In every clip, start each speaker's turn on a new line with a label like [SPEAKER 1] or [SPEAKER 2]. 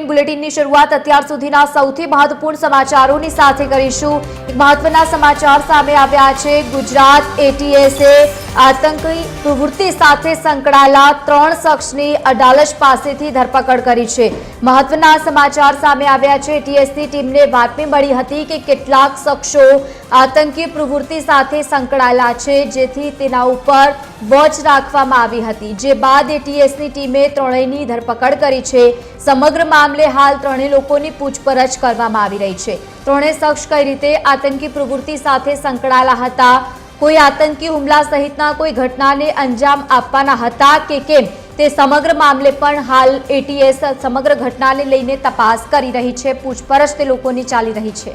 [SPEAKER 1] બુલેટિનની શરૂઆત અત્યાર સુધીના સૌથી મહત્વપૂર્ણ સમાચારોની સાથે કરીશું. એક મહત્વના સમાચાર સામે આવ્યા છે. ગુજરાત એટીએસે આતંકી પ્રવૃત્તિ સાથે સંકળાયેલા ત્રણ શખ્સની અડાલજ પાસેથી ધરપકડ કરી છે. મહત્વના સમાચાર સામે આવ્યા છે. એટીએસની ટીમને બાતમી મળી હતી કે કેટલાક શખ્સો આતંકી પ્રવૃત્તિ સાથે સંકળાયેલા છે, જેથી તેના ઉપર વોચ રાખવામાં આવી હતી. જે બાદ એટીએસની ટીમે ત્રણેયની ધરપકડ કરી છે. સમગ્ર મામલે હાલ ત્રણેય લોકોની પૂછપરછ કરવામાં આવી રહી છે. ત્રણેય શખ્સ કઈ રીતે આતંકી પ્રવૃત્તિ સાથે સંકળાયેલા હતા? કોઈ આતંકી હુમલા સહિતના કોઈ ઘટનાને અંજામ આપવાના હતા કે કેમ? તે સમગ્ર મામલે પણ હાલ એટીએસ સમગ્ર ઘટનાને લઈને તપાસ કરી રહી છે, પૂછપરછ તે લોકોની ચાલી રહી છે.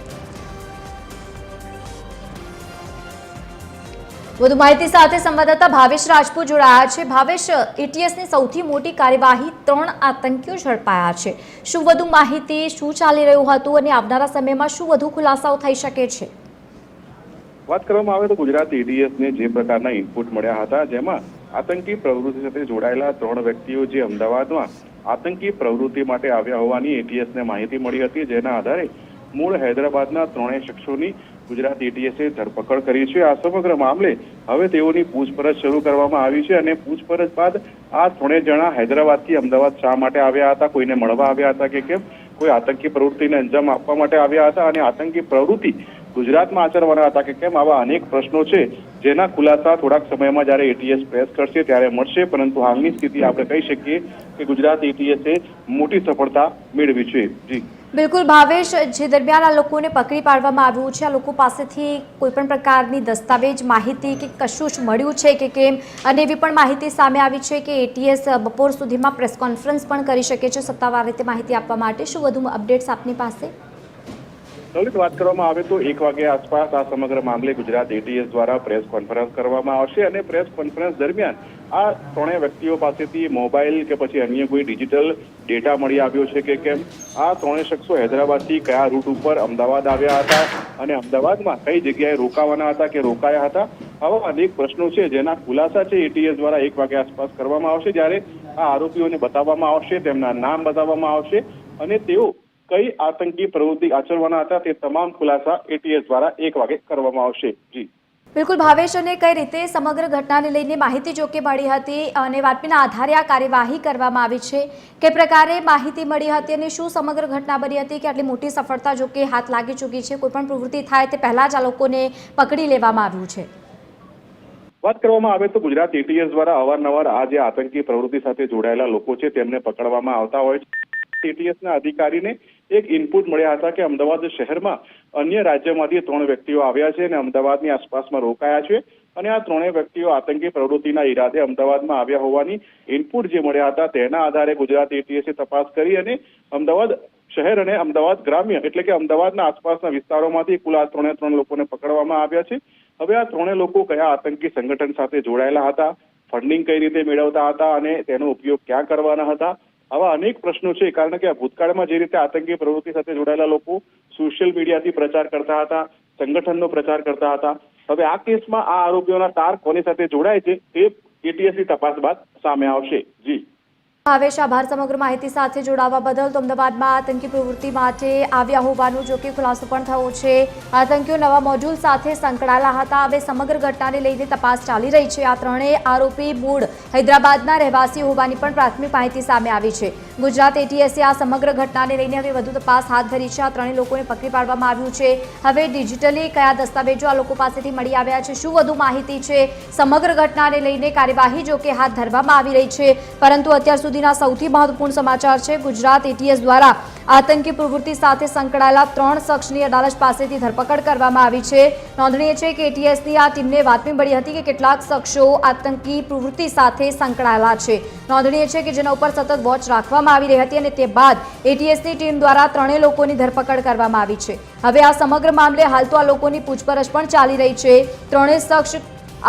[SPEAKER 1] વધુ માહિતી સાથે સંવાદદાતા ભાવેશ રાજપૂત જોડાયા છે. ભાવેશ એટીએસની સૌથી મોટી કાર્યવાહી ત્રણ આતંકીઓ ઝડપાયા છે. શું વધુ માહિતી, શું ચાલી રહ્યું હતું અને આવનારા સમયમાં શું વધુ ખુલાસાઓ થઈ શકે છે?
[SPEAKER 2] વાત કરવામાં આવે તો ગુજરાત એડીએસને જે પ્રકારના ઇનપુટ મળ્યા હતા, જેમાં આતંકી પ્રવૃત્તિ સાથે જોડાયેલા ત્રણ વ્યક્તિઓ જે અમદાવાદમાં આતંકી પ્રવૃત્તિ માટે આવ્યા હોવાની એટીએસને માહિતી મળી હતી, જેના આધારે મૂળ હૈદરાબાદના ત્રણેય શખ્સોની ગુજરાત એટીએસે ધરપકડ કરી છે. આ સમગ્ર મામલે હવે તેઓની પૂછપરછ શરૂ કરવામાં આવી છે અને પૂછપરછ બાદ આ ત્રણેય જણા હૈદરાબાદથી અમદાવાદ શા માટે આવ્યા હતા, કોઈને મળવા આવ્યા હતા કે કેમ? કોઈ આતંકી પ્રવૃત્તિને અંજામ આપવા માટે આવ્યા હતા અને આતંકી પ્રવૃત્તિ ગુજરાતમાં આચરવાના હતા કે કેમ આવા અનેક પ્રશ્નો છે, જેના ખુલાસા થોડાક સમયમાં જ્યારે એટીએસ પ્રેસ કરશે ત્યારે મળશે, પરંતુ હાલની સ્થિતિ આપણે કહી શકીએ કે ગુજરાત એટીએસે મોટી સફળતા મેળવી છે. જી.
[SPEAKER 1] બિલકુલ, ભાવેશ, જે દરમિયાન આ લોકોને પકડી પાડવામાં આવ્યું છે, આ લોકો પાસેથી કોઈ પણ પ્રકારની દસ્તાવેજ, માહિતી કે કશું જ મળ્યું છે કે કેમ, અને એવી પણ માહિતી સામે આવી છે કે એટીએસ બપોર સુધીમાં પ્રેસ કોન્ફરન્સ પણ કરી શકે છે સત્તાવાર રીતે માહિતી આપવા માટે. શું વધુ અપડેટ્સ આપની પાસે?
[SPEAKER 2] લલિત વાત કરવામાં આવે તો એક વાગ્યા આસપાસ આ સમગ્ર મામલે ગુજરાત એટીએસ દ્વારા પ્રેસ કોન્ફરન્સ કરવામાં આવશે અને પ્રેસ કોન્ફરન્સ દરમિયાન આ ત્રણેય વ્યક્તિઓ પાસેથી મોબાઈલ કે પછી અન્ય કોઈ ડિજિટલ ડેટા મળી આવ્યો છે કે કેમ? આ ત્રણેય શખ્સો હૈદરાબાદથી કયા રૂટ ઉપર અમદાવાદ આવ્યા હતા અને અમદાવાદમાં કઈ જગ્યાએ રોકાવાના હતા કે રોકાયા હતા? આવા અનેક પ્રશ્નો છે જેના ખુલાસા છે એટીએસ દ્વારા એક વાગ્યા આસપાસ કરવામાં આવશે જ્યારે આ આરોપીઓને બતાવવામાં આવશે, તેમના નામ બતાવવામાં આવશે અને તેઓ કઈ આતંકી પ્રવૃત્તિ આચરવાના હતા તે તમામ ખુલાસા એટીએસ દ્વારા એક વાગે કરવામાં આવશે. જી.
[SPEAKER 1] બિલકુલ ભાવેશ અને કઈ રીતે સમગ્ર ઘટનાને લઈને માહિતી જોકે મળી હતી અને બાતમીના આધારે આ કાર્યવાહી કરવામાં આવી છે? કે પ્રકારે માહિતી મળી હતી અને શું સમગ્ર ઘટના બની હતી? કે આટલી મોટી સફળતા જોકે હાથ લાગી ચૂકી છે? કોઈ પણ પ્રવૃત્તિ થાય તે પહેલા જ આ લોકોને પકડી લેવામાં આવ્યું છે.
[SPEAKER 2] વાત કરવામાં આવે તો ગુજરાત એટીએસ દ્વારા અવારનવાર આ જે આતંકી પ્રવૃત્તિ સાથે જોડાયેલા લોકો છે તેમને પકડવામાં આવતા હોય છે. એટીએસના અધિકારીને એક ઇનપુટ મળ્યા હતા કે અમદાવાદ શહેરમાં અન્ય રાજ્યમાંથી ત્રણ વ્યક્તિઓ આવ્યા છે અને અમદાવાદની આસપાસમાં રોકાયા છે. અને આ ત્રણેય વ્યક્તિઓ આતંકી પ્રવૃત્તિના ઈરાદે અમદાવાદમાં આવ્યા હોવાની ઇનપુટ જે મળ્યા હતા તેના આધારે ગુજરાત એટીએસે તપાસ કરી અને અમદાવાદ શહેર અને અમદાવાદ ગ્રામ્ય એટલે કે અમદાવાદના આસપાસના વિસ્તારોમાંથી કુલ આ ત્રણે ત્રણ લોકોને પકડવામાં આવ્યા છે. હવે આ ત્રણે લોકો કયા આતંકી સંગઠન સાથે જોડાયેલા હતા ફંડિંગ કઈ રીતે મેળવતા હતા અને તેનો ઉપયોગ ક્યાં કરવાના હતા આવા અનેક પ્રશ્નો છે, કારણ કે ભૂતકાળમાં જે રીતે આતંકી પ્રવૃત્તિ સાથે જોડાયેલા લોકો સોશિયલ મીડિયાથી પ્રચાર કરતા હતા, સંગઠનનો પ્રચાર કરતા હતા, હવે આ કેસમાં આ આરોપીઓના તાર કોની સાથે જોડાય છે, તે એટીએસની તપાસ બાદ સામે આવશે. જી.
[SPEAKER 1] ભાવેશ આભાર સમગ્ર માહિતી સાથે જોડાવા બદલ તો અમદાવાદમાં આતંકી પ્રવૃત્તિ માટે આવ્યા હોવાનું જો કે ખુલાસો પણ થયો છે. આતંકીઓ નવા મોડ્યુલ સાથે સંકળાયેલા હતા. હવે સમગ્ર ઘટનાને લઈને તપાસ ચાલી રહી છે. આ ત્રણેય આરોપી મૂળ હૈદરાબાદના રહેવાસી હોવાની પણ પ્રાથમિક માહિતી સામે આવી છે. ગુજરાત એટીએસે આ સમગ્ર ઘટનાને લઈને હવે વધુ તપાસ હાથ ધરી છે. આ ત્રણેય લોકોને પકડી પાડવામાં આવ્યું છે. હવે ડિજિટલી કયા દસ્તાવેજો આ લોકો પાસેથી મળી આવ્યા છે? શું વધુ માહિતી છે? સમગ્ર ઘટનાને લઈને કાર્યવાહી જો કે હાથ ધરવામાં આવી રહી છે. પરંતુ અત્યાર સુધીના સૌથી મહત્વપૂર્ણ સમાચાર છે. ગુજરાત એટીએસ દ્વારા આતંકી પ્રવૃત્તિ સાથે સંકળાયેલા ત્રણ શખ્સની અદાલત પાસેથી ધરપકડ કરવામાં આવી છે. નોંધનીય છે કે એટીએસની આ ટીમને બાતમી મળી હતી કે કેટલાક શખ્સો આતંકી પ્રવૃત્તિ સાથે સંકળાયેલા છે. નોંધનીય છે કે જેના ઉપર સતત વોચ રાખવામાં આવી રહી હતી અને તે બાદ એટીએસની ટીમ દ્વારા ત્રણેય લોકોની ધરપકડ કરવામાં આવી છે. હવે આ સમગ્ર મામલે હાલ તો આ લોકોની પૂછપરછ પણ ચાલી રહી છે. ત્રણેય શખ્સ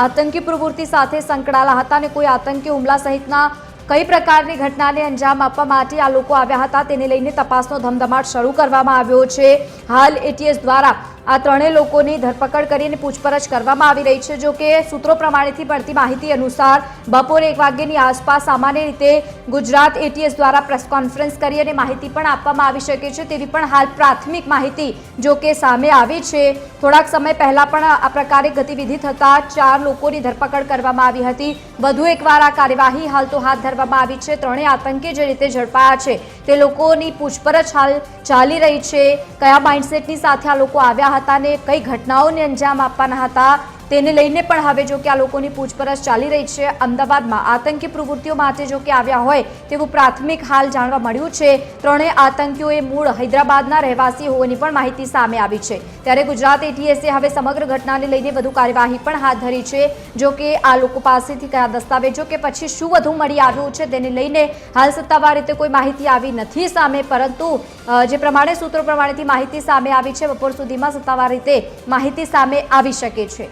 [SPEAKER 1] આતંકી પ્રવૃત્તિ સાથે સંકળાયેલા હતા અને કોઈ આતંકી હુમલા સહિતના કઈ પ્રકારની ઘટનાને અંજામ આપવા માટે આ લોકો આવ્યા હતા તેને લઈને તપાસનો ધમધમાટ શરૂ કરવામાં આવ્યો છે. હાલ એટીએસ દ્વારા આ ત્રણેય લોકોની ધરપકડ કરીને પૂછપરછ કરવામાં આવી રહી છે, જો કે સૂત્રો પ્રમાણેથી મળતી માહિતી અનુસાર બપોરે એક વાગ્યાની આસપાસ સામાન્ય રીતે ગુજરાત એટીએસ દ્વારા પ્રેસ કોન્ફરન્સ કરી અને માહિતી પણ આપવામાં આવી શકે છે. તેવી પણ હાલ પ્રાથમિક માહિતી જો કે સામે આવી છે. થોડાક સમય પહેલાં પણ આ પ્રકારે ગતિવિધિ થતાં ચાર લોકોની ધરપકડ કરવામાં આવી હતી. વધુ એકવાર આ કાર્યવાહી હાલ તો હાથ ધરવામાં આવી છે. ત્રણેય આતંકી જે રીતે ઝડપાયા છે, તે લોકોની પૂછપરછ હાલ ચાલી રહી છે. કયા માઇન્ડસેટની સાથે આ લોકો આવ્યા હતા? ને કઈ ઘટનાઓને અંજામ આપવાના હતા? તેને લઈને પણ હવે જો કે આ લોકોની પૂછપરછ ચાલી રહી છે. અમદાવાદમાં આતંકી પ્રવૃત્તિઓ માટે જો કે આવ્યા હોય તેવું પ્રાથમિક હાલ જાણવા મળ્યું છે. ત્રણેય આતંકીઓએ મૂળ હૈદરાબાદના રહેવાસી હોવાની પણ માહિતી સામે આવી છે. ત્યારે ગુજરાત એટીએસે હવે સમગ્ર ઘટનાને લઈને વધુ કાર્યવાહી પણ હાથ ધરી છે. જો કે આ લોકો પાસેથી કયા દસ્તાવેજો કે પછી શું વધુ મળી આવ્યું છે તેને લઈને હાલ સત્તાવાર રીતે કોઈ માહિતી આવી નથી સામે, પરંતુ જે પ્રમાણે સૂત્રો પ્રમાણેથી માહિતી સામે આવી છે, બપોર સુધીમાં સત્તાવાર રીતે માહિતી સામે આવી શકે છે.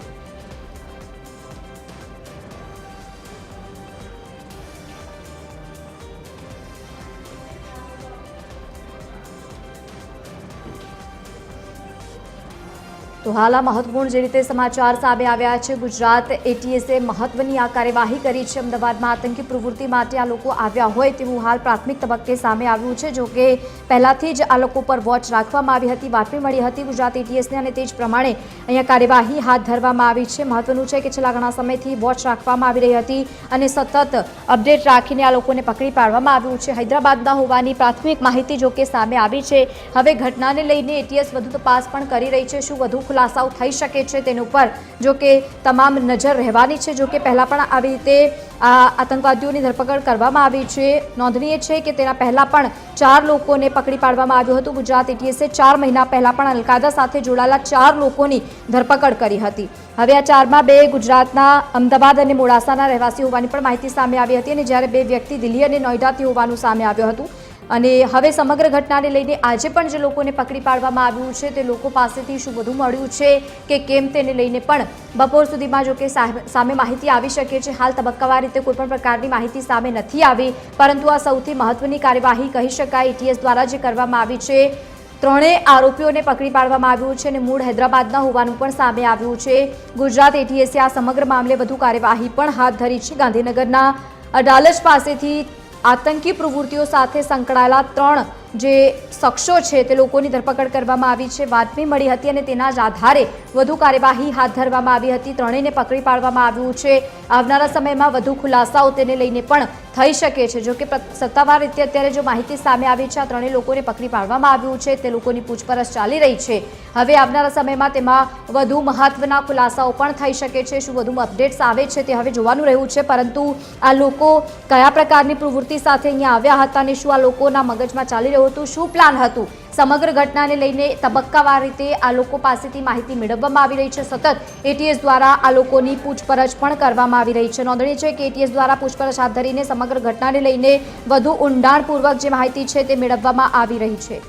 [SPEAKER 1] તો હાલ આ મહત્વપૂર્ણ જે રીતે સમાચાર સામે આવ્યા છે, ગુજરાત એટીએસે મહત્વની આ કાર્યવાહી કરી છે. અમદાવાદમાં આતંકી પ્રવૃત્તિ માટે આ લોકો આવ્યા હોય તેવું હાલ પ્રાથમિક તબક્કે સામે આવ્યું છે. જો કે પહેલાથી જ આ લોકો પર વોચ રાખવામાં આવી હતી બાતમી મળી હતી ગુજરાત એટીએસને અને તે જ પ્રમાણે અહીંયા કાર્યવાહી હાથ ધરવામાં આવી છે. મહત્વનું છે કે છેલ્લા ઘણા સમયથી વોચ રાખવામાં આવી રહી હતી અને સતત અપડેટ રાખીને આ લોકોને પકડી પાડવામાં આવ્યું છે. હૈદરાબાદના હોવાની પ્રાથમિક માહિતી જો કે સામે આવી છે. હવે ઘટનાને લઈને એટીએસ વધુ તપાસ પણ કરી રહી છે. શું વધુ ખુલાસાઓ થઈ શકે છે તેની ઉપર, જો કે તમામ નજર રહેવાની છે, જો કે પહેલાં પણ આવી રીતે આ આતંકવાદીઓની ધરપકડ કરવામાં આવી છે. નોંધનીય છે કે તેના પહેલાં પણ ચાર લોકોને પકડી પાડવામાં આવ્યું હતું. ગુજરાત એટીએસે ચાર મહિના પહેલાં પણ અલકાયદા સાથે જોડાયેલા ચાર લોકોની ધરપકડ કરી હતી. હવે આ ચારમાં બે ગુજરાતના અમદાવાદ અને મોડાસાના રહેવાસી હોવાની પણ માહિતી સામે આવી હતી અને જ્યારે બે વ્યક્તિ દિલ્હી અને નોઈડાથી હોવાનું સામે આવ્યું હતું. અને હવે સમગ્ર ઘટનાને લઈને આજે પણ જે લોકોને પકડી પાડવામાં આવ્યું છે તે લોકો પાસેથી શું બધું મળ્યું છે કે કેમ તેને લઈને પણ બપોર સુધીમાં જો કે સામે માહિતી આવી શકે છે. હાલ તબક્કાવાર રીતે કોઈપણ પ્રકારની માહિતી સામે નથી આવી, પરંતુ આ સૌથી મહત્વની કાર્યવાહી કહી શકાય. એટીએસ દ્વારા જે કરવામાં આવી છે ત્રણેય આરોપીઓને પકડી પાડવામાં આવ્યું છે અને મૂળ હૈદરાબાદના હોવાનું પણ સામે આવ્યું છે. ગુજરાત એટીએસે આ સમગ્ર મામલે વધુ કાર્યવાહી પણ હાથ ધરી છે. ગાંધીનગરના અડાલજ પાસેથી આતંકી પ્રવૃત્તિઓ સાથે સંકળાયેલા ત્રણ જે શખ્સો છે તે લોકોની ધરપકડ કરવામાં આવી છે. બાતમી મળી હતી અને તેના જ આધારે વધુ કાર્યવાહી હાથ ધરવામાં આવી હતી. ત્રણેયને પકડી પાડવામાં આવ્યું છે. આવનારા સમયમાં વધુ ખુલાસાઓ તેને લઈને પણ થઈ શકે છે. જો કે સત્તાવાર રીતે અત્યારે જો માહિતી સામે આવી છે, આ ત્રણેય લોકોને પકડી પાડવામાં આવ્યું છે. તે લોકોની પૂછપરછ ચાલી રહી છે. હવે આવનારા સમયમાં તેમાં વધુ મહત્વના ખુલાસાઓ પણ થઈ શકે છે. શું વધુ અપડેટ્સ આવે છે તે હવે જોવાનું રહ્યું છે. પરંતુ આ લોકો કયા પ્રકારની પ્રવૃત્તિ સાથે અહીંયા આવ્યા હતા અને શું આ લોકોના મગજમાં ચાલી રહ્યું હતું શું પ્લાન હતું? સમગ્ર ઘટનાને લઈને તબક્કાવાર રીતે આ લોકો પાસેથી માહિતી મેળવવામાં આવી રહી છે. સતત એટીએસ દ્વારા આ લોકોની પૂછપરછ પણ કરવામાં આવી રહી છે. નોંધણી છે કે એટીએસ દ્વારા પૂછપરછ હાથ ધરીને સમગ્ર ઘટનાને લઈને વધુ ઊંડાણપૂર્વક જે માહિતી છે તે મેળવવામાં આવી રહી છે.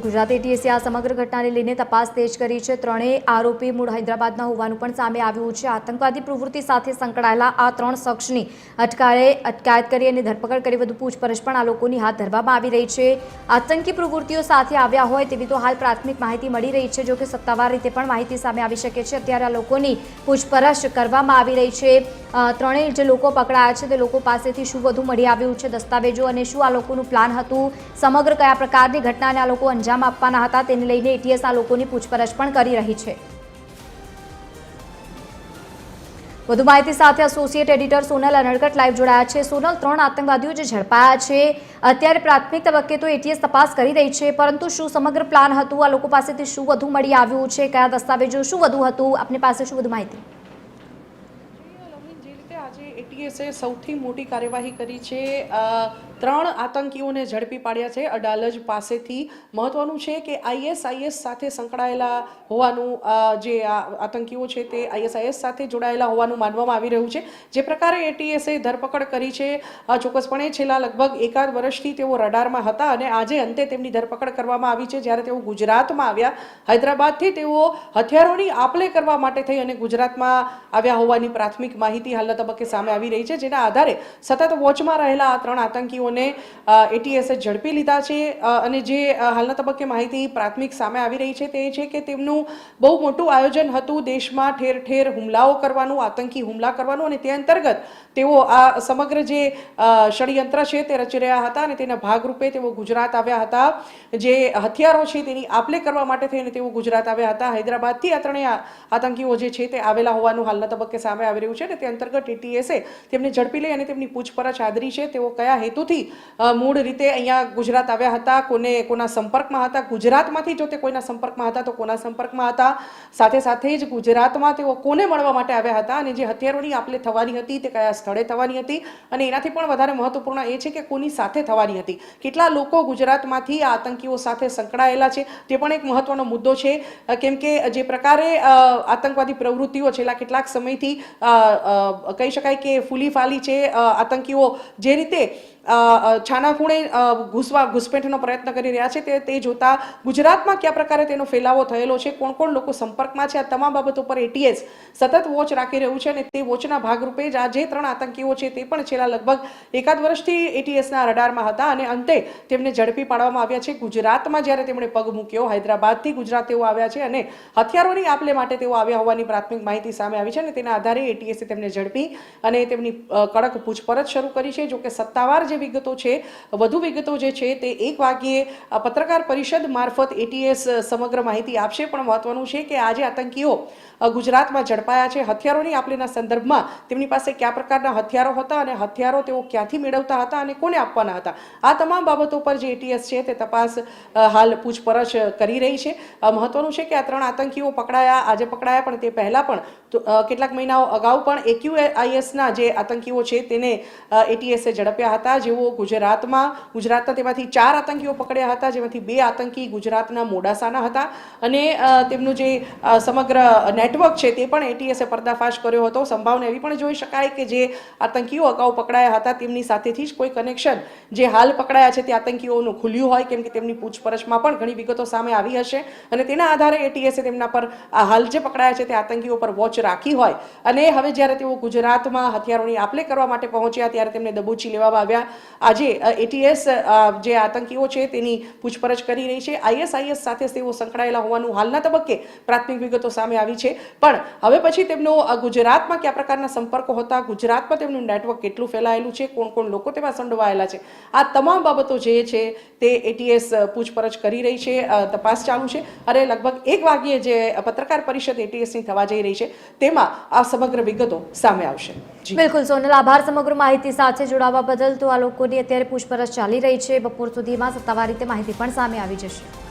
[SPEAKER 1] તો ગુજરાત એટીએસે આ સમગ્ર ઘટનાને લઈને તપાસ તેજ કરી છે. ત્રણેય આરોપી મૂળ હૈદરાબાદના હોવાનું પણ સામે આવ્યું છે. આતંકવાદી પ્રવૃત્તિ સાથે સંકળાયેલા આ ત્રણ શખ્સની અટકાળે અટકાયત કરી અને ધરપકડ કરી વધુ પૂછપરછ પણ આ લોકોની હાથ ધરવામાં આવી રહી છે. આતંકી પ્રવૃત્તિઓ સાથે આવ્યા હોય તેવી તો હાલ પ્રાથમિક માહિતી મળી રહી છે, જો કે સત્તાવાર રીતે પણ માહિતી સામે આવી શકે છે. અત્યારે આ લોકોની પૂછપરછ કરવામાં આવી રહી છે. ત્રણેય જે લોકો પકડાયા છે તે લોકો પાસેથી શું વધુ મળી આવ્યું છે દસ્તાવેજો અને શું આ લોકોનું પ્લાન હતું? સમગ્ર કયા પ્રકારની ઘટનાને આ લોકો અંજામ આપવાના હતા, તેને લઈને એટીએસ આ લોકોની પૂછપરછ પણ કરી રહી છે. વધુ માહિતી સાથે associate editor Sonal Undkat live જોડાયા છે. સોનલ, ત્રણ આતંકવાદીઓ જે ઝડપાયા છે. અત્યારે પ્રાથમિક તબક્કે તો એટીએસ તપાસ કરી રહી છે, પરંતુ શું સમગ્ર પ્લાન હતું? આ લોકો પાસેથી શું વધુ મળી આવ્યું છે? કયા દસ્તાવેજો શું વધુ હતું? આપની પાસે શું વધુ માહિતી?
[SPEAKER 3] આજે એટીએસે સૌથી મોટી કાર્યવાહી કરી છે ત્રણ આતંકીઓને ઝડપી પાડ્યા છે. અડાલજ પાસેથી મહત્વનું છે કે આઈએસઆઈએસ સાથે સંકળાયેલા હોવાનું જે આતંકીઓ છે તે આઈએસઆઈએસ સાથે જોડાયેલા હોવાનું માનવામાં આવી રહ્યું છે. જે પ્રકારે એટીએસએ ધરપકડ કરી છે ચોક્કસપણે છેલ્લા લગભગ એકાદ વર્ષથી તેઓ રડારમાં હતા અને આજે અંતે તેમની ધરપકડ કરવામાં આવી છે. જ્યારે તેઓ ગુજરાતમાં આવ્યા, હૈદરાબાદથી તેઓ હથિયારોની આપલે કરવા માટે થઈ અને ગુજરાતમાં આવ્યા હોવાની પ્રાથમિક માહિતી હાલના તબક્કે સામે આવી રહી છે, જેના આધારે સતત વોચમાં રહેલા આ ત્રણ આતંકીઓને એટીએસે ઝડપી લીધા છે. અને જે હાલના તબક્કે માહિતી પ્રાથમિક સામે આવી રહી છે તે છે કે તેમનું બહુ મોટું આયોજન હતું દેશમાં ઠેર ઠેર હુમલાઓ કરવાનું, આતંકી હુમલા કરવાનું અને તે અંતર્ગત તેઓ આ સમગ્ર જે ષડયંત્ર છે તે રચી રહ્યા હતા અને તેના ભાગરૂપે તેઓ ગુજરાત આવ્યા હતા. જે હથિયારો છે તેની આપલે કરવા માટે થઈને તેઓ ગુજરાત આવ્યા હતા. હૈદરાબાદથી આ ત્રણેય આતંકીઓ જે છે તે આવેલા હોવાનું હાલના તબક્કે સામે આવી રહ્યું છે અને તે અંતર્ગત એટીએસએ તેમને ઝડપી લઈ અને તેમની પૂછપરછ આદરી છે. તેઓ કયા હેતુથી અ, મૂળ રીતે અહીંયા ગુજરાત આવ્યા હતા કોને કોના સંપર્કમાં હતા ગુજરાતમાંથી જો તે કોઈના સંપર્કમાં હતા તો કોના સંપર્કમાં હતા? સાથે સાથે જ ગુજરાતમાં તેઓ કોને મળવા માટે આવ્યા હતા અને જે હથિયારોની આપલે થવાની હતી તે કયા સ્થળે થવાની હતી? અને એનાથી પણ વધારે મહત્વપૂર્ણ એ છે કે કોની સાથે થવાની હતી. કેટલા લોકો ગુજરાતમાંથી આ આતંકીઓ સાથે સંકળાયેલા છે? તે પણ એક મહત્વનો મુદ્દો છે. કેમ કે જે પ્રકારે આતંકવાદી પ્રવૃત્તિઓ છેલ્લા કેટલાક સમયથી કહી શકાય કે ફૂલી ફાલી છે આતંકીઓ જે રીતે છાના ખૂણે ઘૂસવા, ઘૂસપેઠનો પ્રયત્ન કરી રહ્યા છે. તે તે જોતા ગુજરાતમાં કયા પ્રકારે તેનો ફેલાવો થયેલો છે? કોણ કોણ લોકો સંપર્કમાં છે? આ તમામ બાબતો પર એટીએસ સતત વોચ રાખી રહ્યું છે અને તે વોચના ભાગરૂપે જ આ જે ત્રણ આતંકીઓ છે તે પણ છેલ્લા લગભગ એકાદ વર્ષથી એટીએસના રડારમાં હતા અને અંતે તેમને ઝડપી પાડવામાં આવ્યા છે. ગુજરાતમાં જ્યારે તેમણે પગ મૂક્યો, હૈદરાબાદથી ગુજરાત તેઓ આવ્યા છે અને હથિયારોની આપલે માટે તેઓ આવ્યા હોવાની પ્રાથમિક માહિતી સામે આવી છે અને તેના આધારે એટીએસે તેમને ઝડપી અને તેમની કડક પૂછપરછ શરૂ કરી છે. જોકે સત્તાવાર જે વિગતો છે, વધુ વિગતો જે છે તે એક વાગ્યે પત્રકાર પરિષદ મારફત એટીએસ સમગ્ર માહિતી આપશે. પણ મહત્વનું છે કે આજે આતંકીઓ ગુજરાતમાં ઝડપાયા છે. હથિયારોની આપલેના સંદર્ભમાં તેમની પાસે કયા પ્રકારના હથિયારો હતા અને હથિયારો તેઓ ક્યાંથી મેળવતા હતા અને કોને આપવાના હતા? આ તમામ બાબતો પર જે એટીએસ છે તે તપાસ હાલ પૂછપરછ કરી રહી છે. મહત્વનું છે કે આ ત્રણ આતંકીઓ પકડાયા, આજે પકડાયા, પણ તે પહેલાં પણ કેટલાક મહિનાઓ અગાઉ પણ એક્યુઆઈએસના જે આતંકીઓ છે તેને એટીએસે ઝડપ્યા હતા. જેઓ ગુજરાતમાં, ગુજરાતના તેમાંથી ચાર આતંકીઓ પકડ્યા હતા, જેમાંથી બે આતંકી ગુજરાતના મોડાસાના હતા. અને તેમનું જે સમગ્ર નેટવર્ક છે તે પણ એટીએસે પર્દાફાશ કર્યો હતો. સંભાવના એવી પણ જોઈ શકાય કે જે આતંકીઓ અગાઉ પકડાયા હતા, તેમની સાથેથી જ કોઈ કનેક્શન જે હાલ પકડાયા છે તે આતંકીઓનું ખુલ્યું હોય, કેમ કે તેમની પૂછપરછમાં પણ ઘણી વિગતો સામે આવી હશે. અને તેના આધારે એટીએસે તેમના પર હાલ જે પકડાયા છે તે આતંકીઓ પર વોચ રાખી હોય. અને હવે જ્યારે તેઓ ગુજરાતમાં હથિયારોની આપલે કરવા માટે પહોંચ્યા, ત્યારે તેમને દબોચી લેવામાં આવ્યા. આજે એટીએસ જે આતંકીઓ છે તેની પૂછપરછ કરી રહી છે. આઈએસઆઈએસ સાથે તેઓ સંકળાયેલા હોવાનું હાલના તબક્કે પ્રાથમિક વિગતો સામે આવી છે. પણ હવે પછી તેમનો ગુજરાતમાં કયા પ્રકારના સંપર્કો હતા? ગુજરાતમાં તેમનું નેટવર્ક કેટલું ફેલાયેલું છે? કોણ કોણ લોકો તેમાં સંડોવાયેલા છે? આ તમામ બાબતો જે છે તે એટીએસ પૂછપરછ કરી રહી છે તપાસ ચાલુ છે. અને લગભગ એક વાગ્યે જે પત્રકાર પરિષદ એટીએસની થવા જઈ રહી છે, તેમાં આ સમગ્ર વિગતો સામે આવશે.
[SPEAKER 1] બિલકુલ, સોનલ, આભાર સમગ્ર માહિતી સાથે જોડાવા બદલ. તો લોકોની અત્યારે પૂછપરછ ચાલી રહી છે. બપોર સુધીમાં સત્તાવાર રીતે માહિતી પણ સામે આવી જશે.